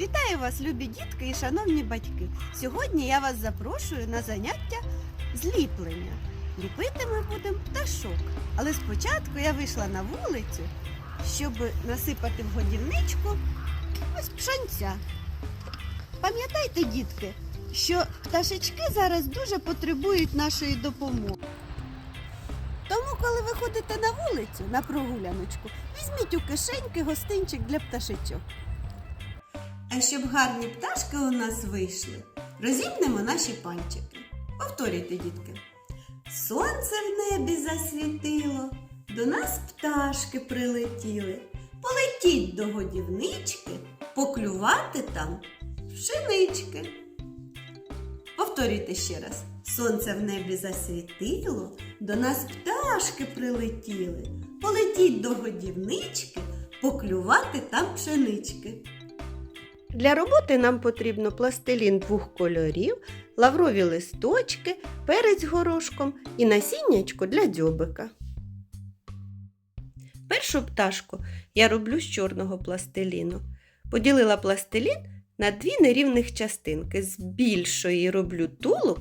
Вітаю вас, любі дітки і шановні батьки. Сьогодні я вас запрошую на заняття зліплення. Ліпити ми будемо пташок. Але спочатку я вийшла на вулицю, щоб насипати в годівничку ось пшанця. Пам'ятайте, дітки, що пташечки зараз дуже потребують нашої допомоги. Тому, коли ви ходите на вулицю на прогуляночку, візьміть у кишеньки гостинчик для пташечок. А щоб гарні пташки у нас вийшли, розімнемо наші пальчики. Повторюйте, дітки. Сонце в небі засвітило, до нас пташки прилетіли. Полетіть до годівнички, поклювати там пшенички. Повторюйте ще раз. Сонце в небі засвітило, до нас пташки прилетіли. Полетіть до годівнички, поклювати там пшенички. Для роботи нам потрібно пластилін двох кольорів, лаврові листочки, перець горошком і насіннячко для дзьобика. Першу пташку я роблю з чорного пластиліну. Поділила пластилін на дві нерівних частинки. З більшої роблю тулуб,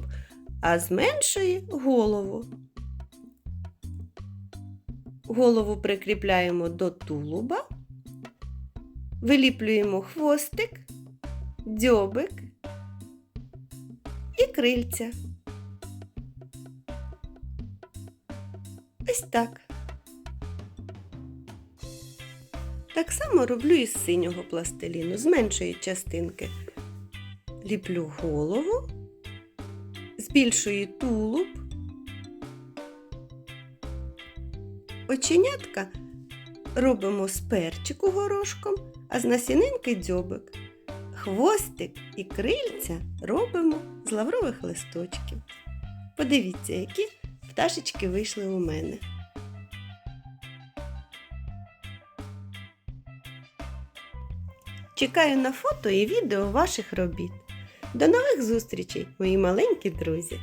а з меншої голову. Голову прикріпляємо до тулуба, виліплюємо хвостик, дзьобик і крильця. Ось так. Так само роблю і з синього пластиліну, з меншої частинки. Ліплю голову, збільшую тулуб, оченятка робимо з перчику горошком, а з насінинки дзьобик. Хвостик і крильця робимо з лаврових листочків. Подивіться, які пташечки вийшли у мене. Чекаю на фото і відео ваших робіт. До нових зустрічей, мої маленькі друзі!